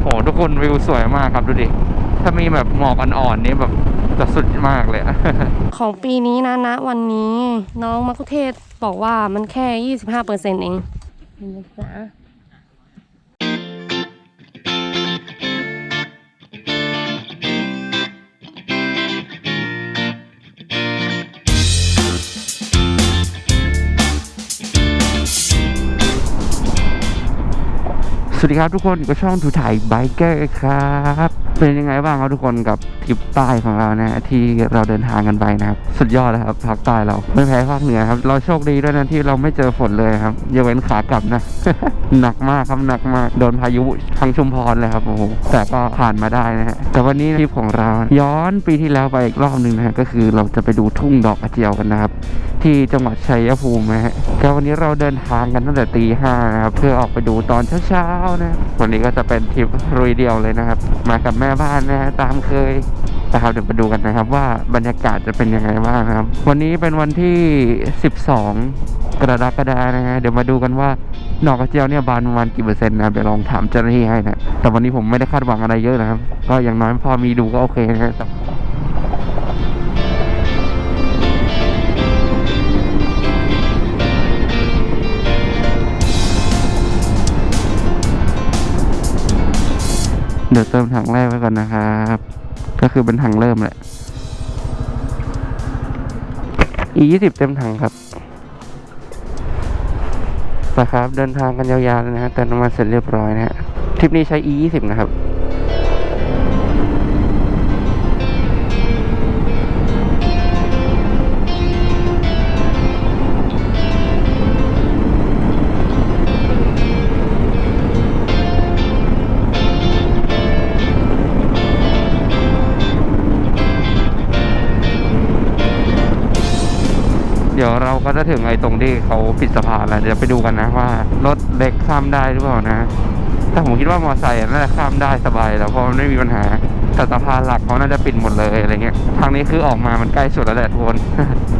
โหทุกคนวิวสวยมากครับดูดิ ถ้ามีแบบหมอกอ่อนๆนี่แบบจะสุดมากเลยอะของปีนี้นะนะวันนี้น้องมักคุเทศบอกว่ามันแค่ 25เปอร์เซ็นต์เองเห็นไหมจ๊ะ สวัสดีครับทุกคนก็ช่องทูถ่ายไบเกอร์ครับ เป็นยังไงบ้างครับทุกคนกับทริปใต้ของเรานะที่เราเดินทางกันไปนะครับ สุดยอดเลยครับภาคใต้เราไม่แพ้ภาคเหนือครับ เราโชคดีด้วยนะที่เราไม่เจอฝนเลยครับยกเว้นขากลับนะ หนักมากครับหนักมากโดนพายุทั้งชุมพรเลยครับโอ้โหแต่ก็ผ่านมาได้นะฮะแต่วันนี้ทริปของเราย้อนปีที่แล้วไปอีกรอบหนึ่งนะฮะก็คือเราจะไปดูทุ่งดอกกระเจียวกันนะครับ ที่จังหวัดชัยภูมินะฮะก็วันนี้เราเดินทางกันตั้งแต่ตีห้านะครับเพื่อออกไปดูตอนเช้าๆนะวันนี้ก็จะเป็นทริปรุยเดียวเลยนะครับ มากับแม่บ้านนะฮะตามเคยนะครับเดี๋ยวมาดูกันนะครับว่าบรรยากาศจะเป็นยังไงบ้างนะครับ วันนี้เป็นวันที่ 12 กรกฎานะฮะเดี๋ยวมาดูกันว่านอกกระเจียวเนี่ยบานประมาณกี่เปอร์เซ็นต์นะครับเดี๋ยวลองถามเจ้าหน้าที่ให้นะแต่วันนี้ผมไม่ได้คาดหวังอะไรเยอะนะครับ ก็อย่างน้อยพอมีดูก็โอเคนะฮะ เดี๋ยวเติมถังแรกไว้ก่อนนะครับ ก็คือเป็นถังเริ่มแหละ อียี่สิบเต็มถังครับไปครับ เดินทางกันยาวๆเลยนะฮะแต่น้ำมันเสร็จเรียบร้อยนะฮะทริปนี้ใช้ e ยี่สิบนะครับ ก็จะถึงไอ้ตรงที่เขาปิดสะพานแล้วเดี๋ยวไปดูกันนะว่ารถเล็กข้ามได้หรือเปล่านะแต่ผมคิดว่ามอเตอร์ไซค์น่าจะข้ามได้สบายแล้วเพราะมันไม่มีปัญหาแต่สะพานหลักเขาน่าจะปิดหมดเลยอะไรเงี้ย ทางนี้คือออกมามันใกล้สุดแล้วแหละทุกคน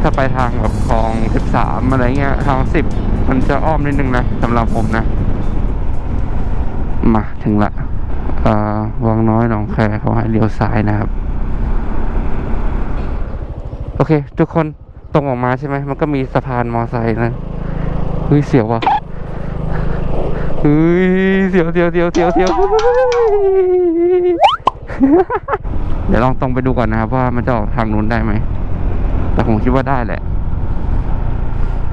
ถ้าไปทางแบบคลองสิบสามอะไรเงี้ยทางสิบมันจะอ้อมนิดนึงนะสำหรับผมนะ มาถึงละวังน้อยหนองแคเขาให้เลี้ยวซ้ายนะครับ โอเค ทุกคน ตรงออกมาใช่ไหมมันก็มีสะพานมอไซค์นะเฮ้ยเสียวว่ะเฮ้ยเสียวเสียวเสียวเสียวเสียวเดี๋ยวลองตรงไปดูก่อนนะครับว่ามันจะออกทางนู้นได้ไหม แต่ผมคิดว่าได้แหละ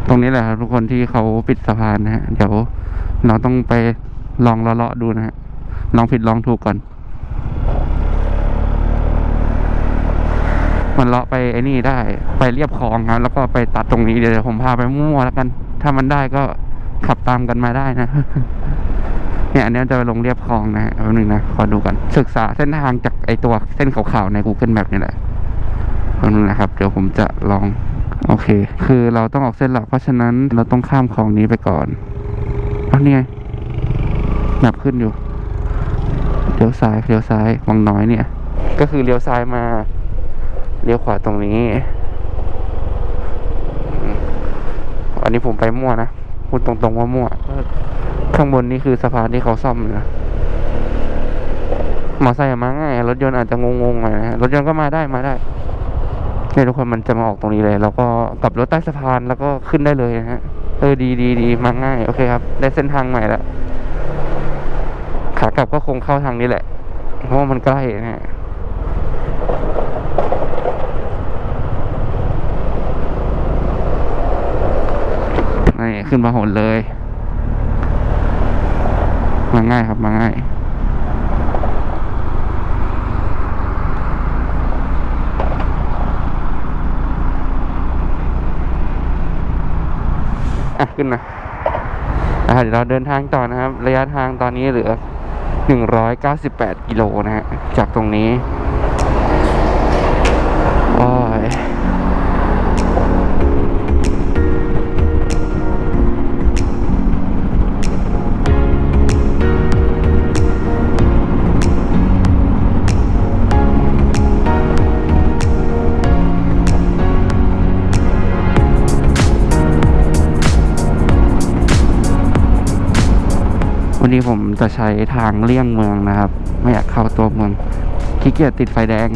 ตรงนี้แหละครับทุกคนที่เขาปิดสะพานนะฮะ เดี๋ยวเราต้องไปลองเลาะๆดูนะฮะ ลองผิดลองถูกก่อน มันเลาะไปไอ้นี่ได้ไปเรียบคลองครับแล้วก็ไปตัดตรงนี้เดี๋ยวผมพาไปมั่วแล้วกัน ถ้ามันได้ก็ขับตามกันมาได้นะ เนี่ยอันนี้จะไปลงเรียบคลองนะแป๊บนึงนะขอดูกัน ศึกษาเส้นทางจากไอตัวเส้นขาวๆใน Google Map นี่แหละแป๊บนึงนะครับ เดี๋ยวผมจะลอง โอเค คือเราต้องออกเส้นหลักเพราะฉะนั้นเราต้องข้ามคลองนี้ไปก่อนอ้าวนี่ไงแมปขึ้นอยู่เลี้ยวซ้ายเลี้ยวซ้ายวังน้อยเนี่ย ก็คือเลี้ยวซ้ายมา เลี้ยวขวาตรงนี้ อันนี้ผมไปมั่วนะ พูดตรงๆว่ามั่ว ข้างบนนี่คือสะพานที่เขาซ่อมนะมอไซค์อะมาง่าย รถยนต์อาจจะงงๆหน่อยนะรถยนต์ก็มาได้มาได้เนี่ยทุกคนมันจะมาออกตรงนี้เลย แล้วก็กลับรถใต้สะพานแล้วก็ขึ้นได้เลยนะฮะ เออดีดีดีมาง่าย โอเคครับ ได้เส้นทางใหม่แล้วขากลับก็คงเข้าทางนี้แหละ เพราะว่ามันใกล้นะฮะ นี่ ขึ้นมาหนเลย มาง่ายครับมาง่ายอะขึ้นมาอะเดี๋ยวเราเดินทางต่อนะครับ ระยะทางตอนนี้เหลือ 198 กิโลนะฮะจากตรงนี้ วันนี้ผมจะใช้ทางเลี่ยงเมืองนะครับ ไม่อยากเข้าตัวเมืองขี้เกียจติดไฟแดง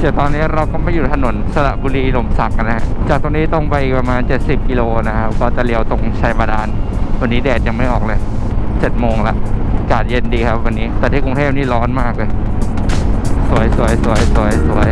เดี๋ยวตอนนี้เราก็มาอยู่ถนนสระบุรีหล่มสักกันนะฮะจากตรงนี้ตรงไปประมาณ 70 กิโลนะครับ ก็จะเลี้ยวตรงชัยบาดาล วันนี้แดดยังไม่ออกเลย 7 โมงละอากาศเย็นดีครับวันนี้ แต่ที่กรุงเทพนี่ร้อนมากเลย สวยสวยสวยสวยสวย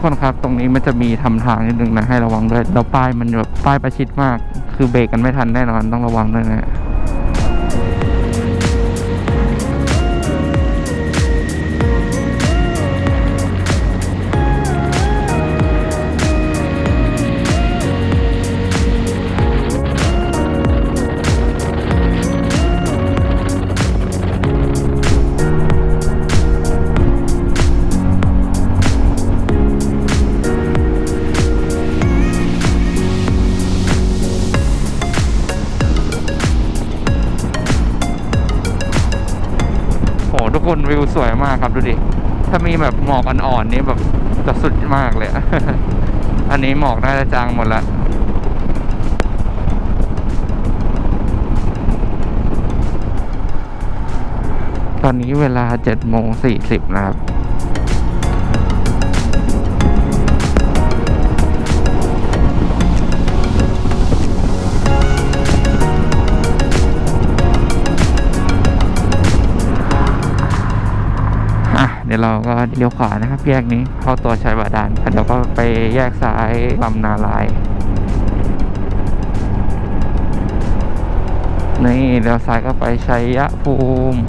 กคนครับ ตรงนี้มันจะมีทำทางนิดนึงนะให้ระวังด้วยแล้วป้ายมันแบบป้ายประชิดมาก คือเบรกกันไม่ทันแน่นอนต้องระวังด้วยนะ วิวสวยมากครับดูดิ ถ้ามีแบบหมอกอ่อนๆนี่แบบจะสุดมากเลย อันนี้หมอกน่าจะจางหมดละตอนนี้เวลา7โมง40นะครับ เดี๋ยวเราก็เลี้ยวขวานะครับ แยกนี้เข้าตัวชัยบาดาลเดี๋ยวก็ไปแยกซ้ายลำนาลายนี่เลี้ยวซ้ายก็ไปชัยยภูมิ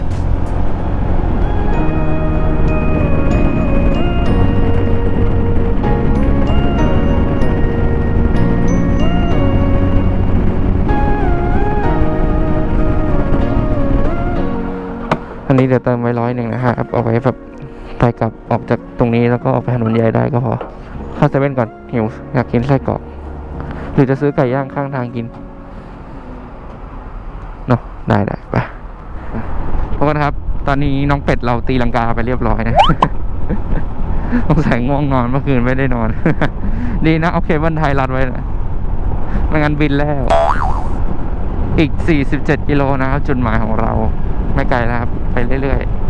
อันนี้เดี๋ยวเติมไว้ร้อยหนึ่งนะครับเอาไว้แบบ ไปกลับออกจากตรงนี้แล้วก็ออกไปถนนใหญ่ได้ก็พอเข้าเซเว่นก่อนหิวอยากกินไส้กรอกหรือจะซื้อไก่ย่างข้างทางกินเนาะได้ได้ไปทุกคนครับ ตอนนี้น้องเป็ดเราตีลังกาไปเรียบร้อยนะสงสัยง่วงนอนเมื่อคืนไม่ได้นอน ดีนะเอเคบิลไทยรัดไว้นะไม่งั้นบินแล้ว อีก 47 กิโลนะครับ จุดหมายของเรา ไม่ไกลแล้วครับ ไปเรื่อยๆ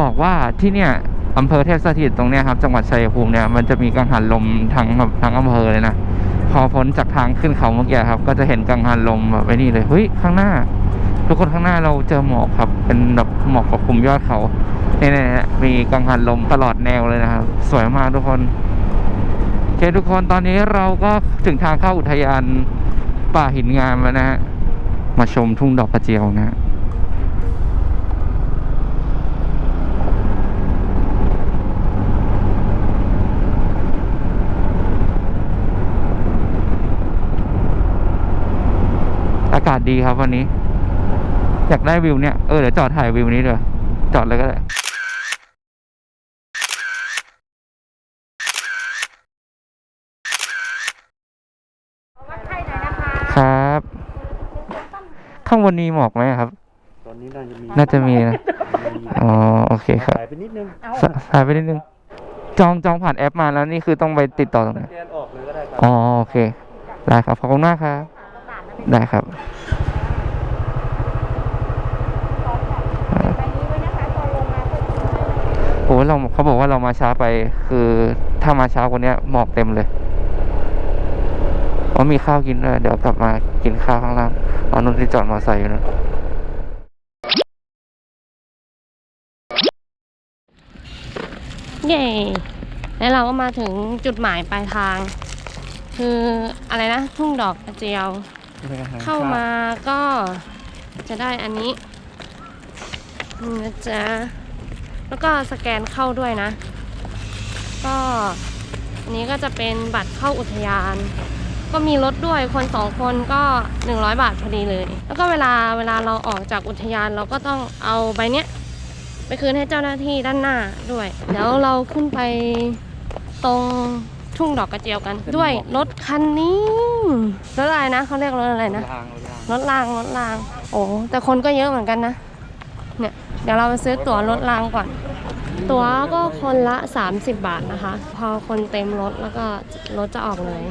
บอกว่าที่เนี่ยอำเภอเทพสถิตตรงเนี้ยครับ จังหวัดชัยภูมิเนี่ยมันจะมีกังหันลมทั้งแบบทั้งอำเภอเลยนะพอพ้นจากทางขึ้นเขาเมื่อกี้ครับ ก็จะเห็นกังหันลมแบบไอ้นี่เลยเฮ้ยข้างหน้า ทุกคนข้างหน้าเราเจอหมอกครับ เป็นแบบหมอกปกคลุมยอดเขาเนี่ยมีกังหันลมตลอดแนวเลยนะครับ สวยมากทุกคนโอเคทุกคนตอนนี้เราก็ถึงทางเข้าอุทยานป่าหินงามแล้วนะฮะมาชมทุ่งดอกกระเจียวนะฮะ อากาศดีครับวันนี้ อยากได้วิวเนี่ย เออเดี๋ยวจอดถ่ายวิวนี้เดี๋ยวจอดเลยก็ได้ครับ ข้างบนนี้หมอกไหมครับ ตอนนี้น่าจะมีน่าจะมีนะ อ๋อ โอเคครับถ่ายไปนิดนึงสถ่ายไปนิดนึง จองจองผ่านแอปมาแล้วนี่คือต้องไปติดต่อตรงไหนแกนออกเลยก็ได้ครับอ๋อ โอเค ได้ครับ ขอบคุณมากครับ ได้ครับ ไปนี้ไว้นะคะตอนลงมาก็ทิ้งไว้เลย โอ้เราเขาบอกว่าเรามาช้าไป คือถ้ามาช้ากว่านี้หมอกเต็มเลยอ๋อมีข้าวกินด้วยเดี๋ยวกลับมากินข้าวข้างล่างเอานุ่นที่จอดมอเตอร์ไซค์อยู่นะเย่แล้วเราก็มาถึงจุดหมายปลายทาง คืออะไรนะ ทุ่งดอกกระเจียว เข้ามาก็จะได้อันนี้นี่นะจ๊ะ แล้วก็สแกนเข้าด้วยนะ ก็อันนี้ก็จะเป็นบัตรเข้าอุทยาน ก็มีรถด้วยคนสองคนก็ 100 บาทพอดีเลย แล้วก็เวลาเวลาเราออกจากอุทยานเราก็ต้องเอาใบเนี้ยไปคืนให้เจ้าหน้าที่ด้านหน้าด้วยเดี๋ยวเราขึ้นไปตรงทุ่งดอกกระเจียวกัน ด้วยรถคันนี้รถอะไรนะเขาเรียกรถอะไรนะรถรางรถรางโอ้แต่คนก็เยอะเหมือนกันนะเนี่ย เดี๋ยวเราไปซื้อตั๋วรถรางก่อน ตั๋วก็คนละ 30 บาทนะคะ พอคนเต็มรถแล้วก็รถจะออกเลย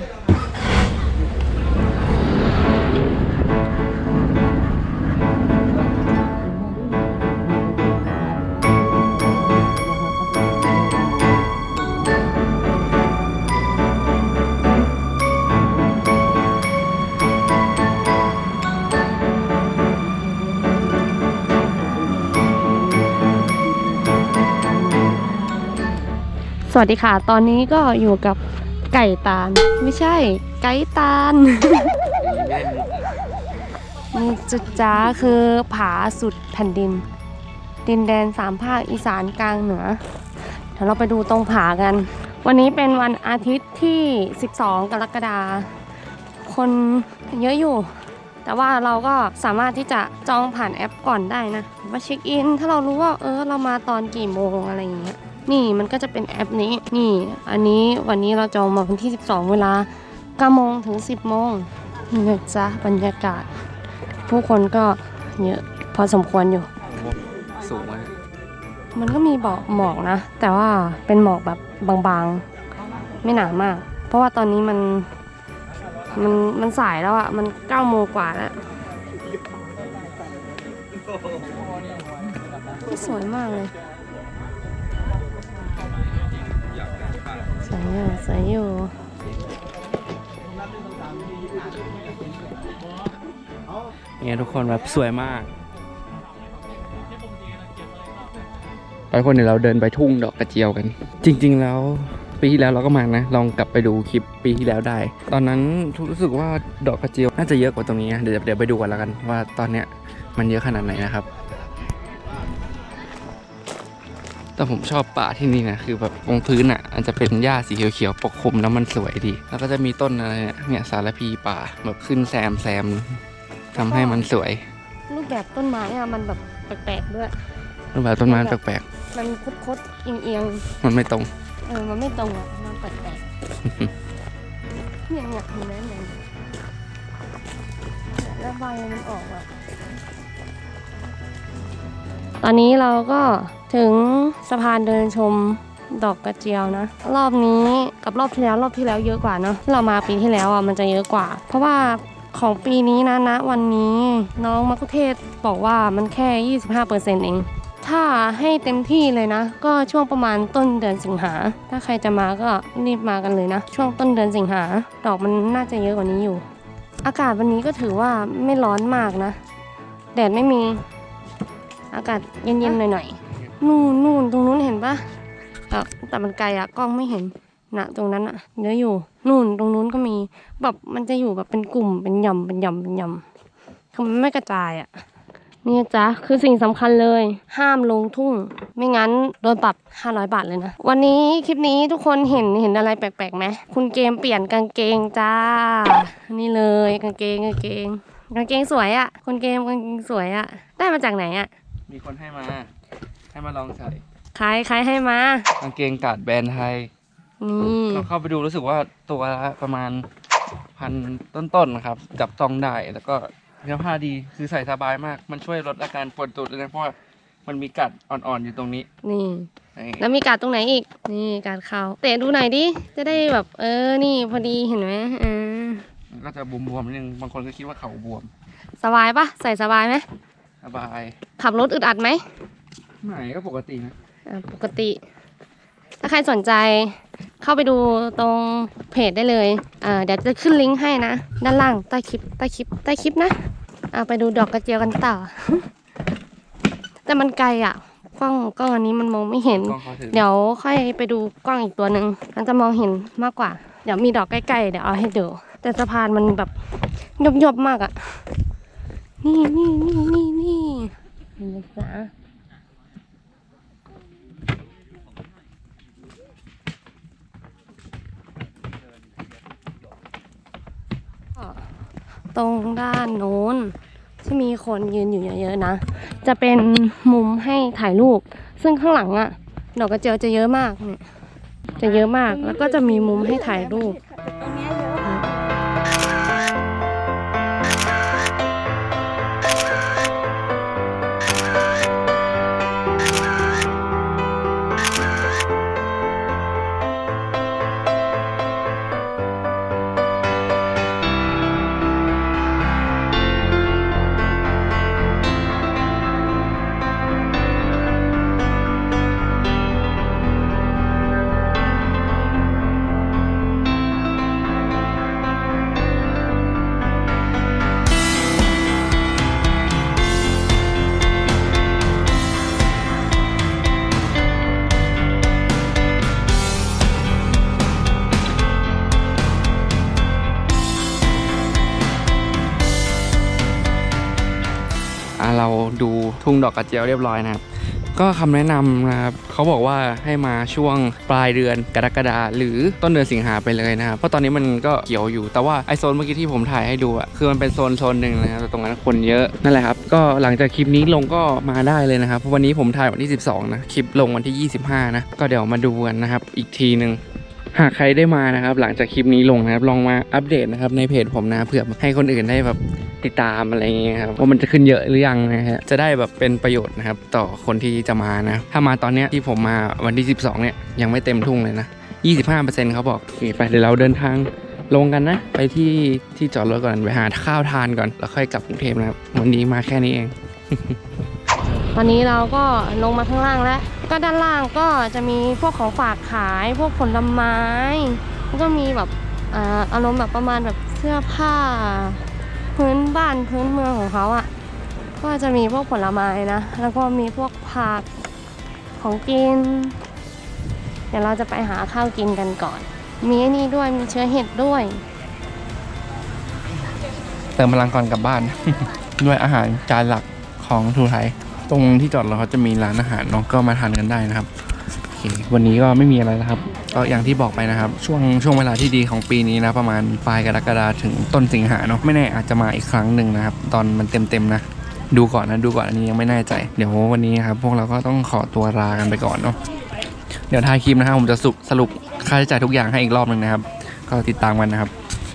สวัสดีค่ะ ตอนนี้ก็อยู่กับไก่ตาล ไม่ใช่ ไก่ตาล นี่จุดจ้าคือผาสุดแผ่นดิน ดินแดนสามภาคอีสานกลางเหนือ เดี๋ยวเราไปดูตรงผากัน วันนี้เป็นวันอาทิตย์ที่ 12 กรกฎาคมคนเยอะอยู่ แต่ว่าเราก็สามารถที่จะจองผ่านแอปก่อนได้นะว่าเช็คอิน ถ้าเรารู้ว่าเออเรามาตอนกี่โมงอะไรอย่างเงี้ยนี่มันก็จะเป็นแอปนี้นี่ อันนี้วันนี้เราจองมาวันที่ 12 เวลา9โมงถึง 10โมงนี่นะจ๊ะบรรยากาศ ผู้คนก็เยอะพอสมควรอยู่ สูงไหมมันก็มีบอกหมอกนะ แต่ว่าเป็นหมอกแบบบางๆ ไม่หนามาก เพราะว่าตอนนี้มัน มันมันสายแล้วอะมันเก้าโมงกว่าแล้วนี่สวยมากเลยสวยอยู่สวยอยู่เนี่ยทุกคนแบบสวยมากไปคนเดี๋ยวเราเดินไปทุ่งดอกกระเจียวกัน จริง ๆ แล้ว ปีที่แล้วเราก็มานะ ลองกลับไปดูคลิปปีที่แล้วได้ ตอนนั้นรู้สึกว่าดอกกระเจียวน่าจะเยอะกว่าตรงนี้นะเดี๋ยวเดี๋ยวไปดูกันแล้วกันว่าตอนเนี้ยมันเยอะขนาดไหนนะครับ แต่ผมชอบป่าที่นี่นะคือแบบตรงพื้นอะมันจะเป็นหญ้าสีเขียวๆปกคลุมแล้วมันสวยดี แล้วก็จะมีต้นอะไรเนี่ยเนี่ยสารพีป่าแบบขึ้นแซมแซมทำให้มันสวย รูปแบบต้นไม้อะมันแบบแปลกๆด้วยรูปแบบต้นไม้แปลกมันคดๆเอียงๆๆมันไม่ตรง เออ มันไม่ตรงอะ มันแปลกๆเนี่ยเนี่ยเห็นไหมเนี่ยแล้วใบมันออกอะ ตอนนี้เราก็ถึงสะพานเดินชมดอกกระเจียวนะ รอบนี้กับรอบที่แล้วรอบที่แล้วเยอะกว่าเนาะเรามาปีที่แล้วอะมันจะเยอะกว่า เพราะว่าของปีนี้นะนะวันนี้น้องมัคคุเทศบอกว่ามันแค่ 25%เอง ถ้าให้เต็มที่เลยนะ ก็ช่วงประมาณต้นเดือนสิงหา ถ้าใครจะมาก็รีบมากันเลยนะ ช่วงต้นเดือนสิงหา ดอกมันน่าจะเยอะกว่านี้อยู่ อากาศวันนี้ก็ถือว่าไม่ร้อนมากนะ แดดไม่มี อากาศเย็นๆหน่อยๆ นู่นนู่นตรงนู้นเห็นปะแต่แต่มันไกลอะกล้องไม่เห็นนะตรงนั้นอะเยอะอยู่ นู่นตรงนู้นก็มี แบบมันจะอยู่แบบเป็นกลุ่มเป็นหย่อมเป็นหย่อมเป็นหย่อมคือมันไม่กระจายอะ นี่จ้ะคือสิ่งสำคัญเลย ห้ามลงทุ่ง ไม่งั้นโดนปรับ 500 บาทเลยนะ วันนี้คลิปนี้ทุกคนเห็นเห็นอะไรแปลกๆไหมคุณเกมเปลี่ยนกางเกงจ้า นี่เลยกางเกงกางเกง กางเกงสวยอะ่ะคุณเกมกางเกงสวยอะ่ะ ได้มาจากไหนอะ่ะ มีคนให้มา ให้มาลองใส่ใครใครให้มากางเกงกาดแบรนด์ไทยนี่เราเข้าไปดูรู้สึกว่าตัวละประมาณพันต้นๆนะครับ จับต้องได้แล้วก็ เนื้อผ้าดีคือใส่สบายมาก มันช่วยลดอาการปวดตูดด้วยนะเพราะว่ามันมีกัดอ่อนๆอยู่ตรงนี้นี่ นี่แล้วมีการดตรงไหนอีก นี่การดเขาเตะดูหน่อยดิ จะได้แบบ เออ นี่พอดีเห็นไหมเออมันก็จะบวมๆนิดนึงบางคนก็คิดว่าเขาบวมสบายปะใส่สบายไหมสบายขับรถอึดอัดไหม ไหนก็ปกตินะ อ่าปกติ ถ้าใครสนใจ เข้าไปดูตรงเพจได้เลยอ่าเดี๋ยวจะขึ้นลิงก์ให้นะ ด้านล่างใต้คลิปใต้คลิปใต้คลิปนะอ่าไปดูดอกกระเจียวกันต่อ แต่มันไกลอะ กล้องกล้องอันนี้มันมองไม่เห็น กล้องเขาถือเดี๋ยวค่อยไปดูกล้องอีกตัวหนึ่งมันจะมองเห็นมากกว่า เดี๋ยวมีดอกใกล้ๆเดี๋ยวเอาให้ดู แต่สะพานมันแบบยบๆมากอะ่ะ นี่นี่นี่นี่นี่เห็นไหมจ๊ะ ตรงด้านโน้นที่มีคนยืนอยู่เยอะๆนะ จะเป็นมุมให้ถ่ายรูป ซึ่งข้างหลังอะดอกกระเจียวจะเยอะมากเนี่ยจะเยอะมากแล้วก็จะมีมุมให้ถ่ายรูป งดอกกระเจียวเรียบร้อยนะครับก็คำแนะนำนะครับเขาบอกว่าให้มาช่วงปลายเดือนกรกฎาหรือต้นเดือนสิงหาไปเลยนะครับเพราะตอนนี้มันก็เขียวอยู่ แต่ว่าไอโซนเมื่อกี้ที่ผมถ่ายให้ดูอะคือมันเป็นโซนโซนหนึ่งนะครับแต่ตรงนั้นคนเยอะนั่นแหละครับก็หลังจากคลิปนี้ลงก็มาได้เลยนะครับวันนี้ผมถ่ายวันที่ 12นะคลิปลงวันที่ 25นะก็เดี๋ยวมาดูกันนะครับอีกทีหนึ่ง หากใครได้มานะครับ หลังจากคลิปนี้ลงนะครับ ลองมาอัปเดตนะครับในเพจผมนะเผื่อให้คนอื่นได้แบบติดตามอะไรเงี้ยครับว่ามันจะขึ้นเยอะหรือยังนะฮะจะได้แบบเป็นประโยชน์นะครับ ต่อคนที่จะมานะ ถ้ามาตอนเนี้ยที่ผมมาวันที่ 12 เนี่ยยังไม่เต็มทุ่งเลยนะ 25%เขาบอกโอเคไปเดี๋ยวเราเดินทางลงกันนะ ไปที่ที่จอดรถก่อนไปหาข้าวทานก่อนแล้วค่อยกลับกรุงเทพนะครับวันนี้มาแค่นี้เอง ตอนนี้เราก็ลงมาข้างล่างแล้ว ก็ด้านล่างก็จะมีพวกของฝากขายพวกผลไม้แล้วก็มีแบบอารมณ์แบบประมาณแบบเสื้อผ้า พื้นบ้านพื้นเมืองของเขาอะ่ะ ก็จะมีพวกผลไม้นะ แล้วก็มีพวกผักของกิน เดี๋ยวเราจะไปหาข้าวกินกันก่อน มีนี่ด้วยมีเชื้อเห็ดด้วย เติมพลังก่อนกลับบ้าน ด้วยอาหารจานหลักของทูไทย ตรงที่จอดรถเขาจะมีร้านอาหารเนาะก็มาทานกันได้นะครับโอเควันนี้ก็ไม่มีอะไรแล้วครับ ก็อย่างที่บอกไปนะครับ ช่วงช่วงเวลาที่ดีของปีนี้นะประมาณปลายกรกฎาถึงต้นสิงหาเนาะไม่แน่อาจจะมาอีกครั้งหนึ่งนะครับ ตอนมันเต็มๆนะดูก่อนนะดูก่อนอันนี้ยังไม่แน่ใจ เดี๋ยววันนี้ครับพวกเราก็ต้องขอตัวลากันไปก่อนเนาะเดี๋ยวท้ายคลิปนะครับผมจะสรุปสรุปค่าใช้จ่ายทุกอย่างให้อีกรอบหนึ่งนะครับ ก็ติดตามกันนะครับ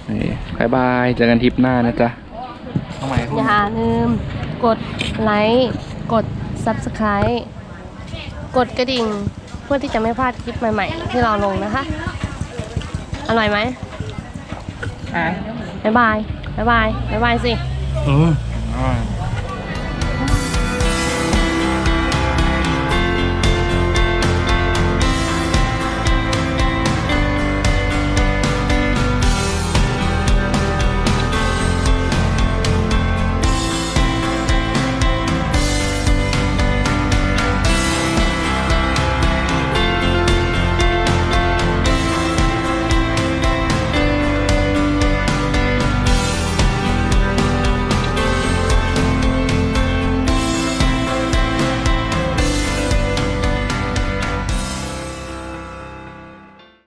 นี่บายบายเจอกันทริปหน้านะจ๊ะทำไมอย่าลืมกดไลค์ กด Subscribe กดกระดิ่ง เพื่อที่จะไม่พลาดคลิปใหม่ ๆ ที่เราลงนะคะ อร่อยไหมบ๊ายบาย บ๊ายบาย บ๊ายบายสิ เออ